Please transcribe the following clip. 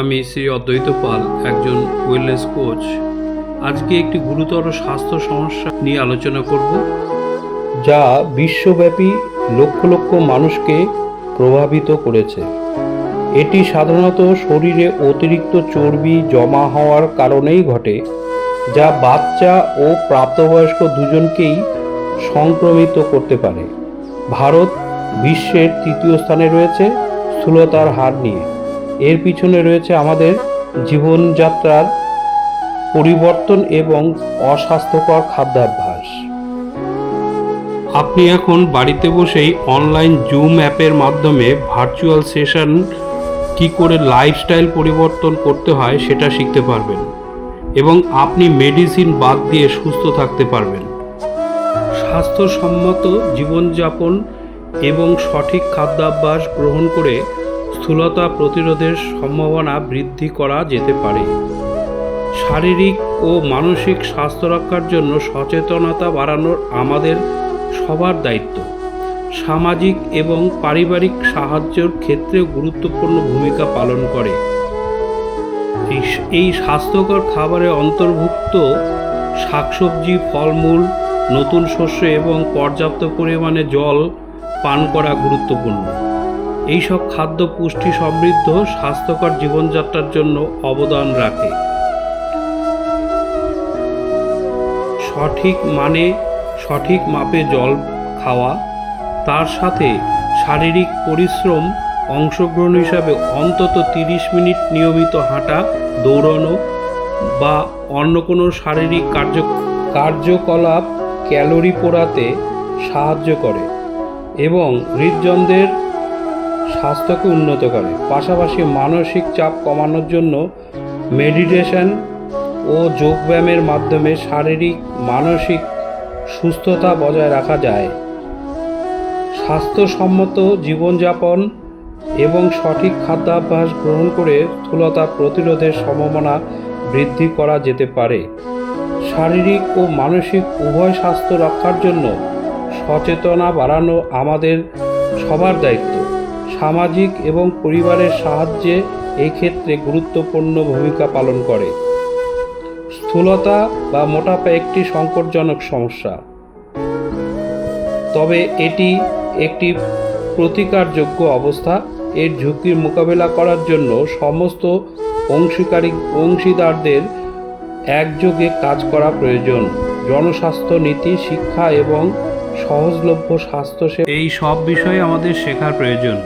আমি শ্রী অদ্বৈত পাল, একজন ওয়েলনেস কোচ আজকে একটি গুরুতর স্বাস্থ্য সমস্যা নিয়ে আলোচনা করব, যা বিশ্বব্যাপী লক্ষ লক্ষ মানুষকে প্রভাবিত করেছে। এটি সাধারণত শরীরে অতিরিক্ত চর্বি জমা হওয়ার কারণেই ঘটে, যা বাচ্চা ও প্রাপ্তবয়স্ক দুজনকেই সংক্রমিত করতে পারে। ভারত বিশ্বের তৃতীয় স্থানে রয়েছে, স্থূলতার হার নিয়ে। এর পিছনে রয়েছে আমাদের জীবনযাত্রার পরিবর্তন এবং অস্বাস্থ্যকর খাদ্যাভ্যাস। আপনি এখন বাড়িতে বসেই অনলাইন জুম অ্যাপের মাধ্যমে ভার্চুয়াল সেশন কি করে লাইফস্টাইল পরিবর্তন করতে হয় সেটা শিখতে পারবেন এবং আপনি মেডিসিন বাদ দিয়ে সুস্থ থাকতে পারবেন। স্বাস্থ্যসম্মত জীবনযাপন এবং সঠিক খাদ্যাভ্যাস গ্রহণ করে স্থূলতা প্রতিরোধের সম্ভাবনা বৃদ্ধি করা যেতে পারে। শারীরিক ও মানসিক স্বাস্থ্য রক্ষার জন্য সচেতনতা বাড়ানোর আমাদের সবার দায়িত্ব। সামাজিক এবং পারিবারিক সাহায্যের ক্ষেত্রে গুরুত্বপূর্ণ ভূমিকা পালন করে। এই- স্বাস্থ্যকর খাবারে অন্তর্ভুক্ত শাকসবজি, ফলমূল, নতুন শস্য এবং পর্যাপ্ত পরিমাণে জল পান করা গুরুত্বপূর্ণ। এইসব খাদ্য পুষ্টি সমৃদ্ধ, স্বাস্থ্যকর জীবনযাত্রার জন্য অবদান রাখে। সঠিক মানে সঠিক মাপে জল খাওয়া, তার সাথে শারীরিক পরিশ্রম, অংশগ্রহণ হিসাবে অন্তত তিরিশ মিনিট নিয়মিত হাঁটা, দৌড়ানো বা অন্য কোনো শারীরিক কার্য, কার্যকলাপ ক্যালোরি পোড়াতে সাহায্য করে এবং হৃদযন্ত্রের স্বাস্থ্যকে উন্নত করে। পাশাপাশি মানসিক চাপ কমানোর জন্য মেডিটেশন ও যোগব্যায়ামের মাধ্যমে শারীরিক, মানসিক সুস্থতা বজায় রাখা যায়। স্বাস্থ্যসম্মত জীবনযাপন এবং সঠিক খাদ্যাভ্যাস গ্রহণ করে স্থূলতা প্রতিরোধের সম্ভাবনা বৃদ্ধি করা যেতে পারে। শারীরিক ও মানসিক উভয় স্বাস্থ্য রক্ষার জন্য সচেতনা বাড়ানো আমাদের সবার দায়িত্ব। সামাজিক এবং পরিবারের সাহায্যে এই ক্ষেত্রে গুরুত্বপূর্ণ ভূমিকা পালন করে। স্থূলতা বা মোটাপা একটি সংকটজনক সমস্যা। তবে এটি একটি প্রতিকারযোগ্য অবস্থা। এর ঝুঁকির মোকাবেলা করার জন্য সমস্ত অংশীকারী অংশীদারদের একযোগে কাজ করা প্রয়োজন। জনস্বাস্থ্য নীতি, শিক্ষা এবং সহজলভ্য স্বাস্থ্যসেবা। এই সব বিষয়ে আমাদের শেখার প্রয়োজন।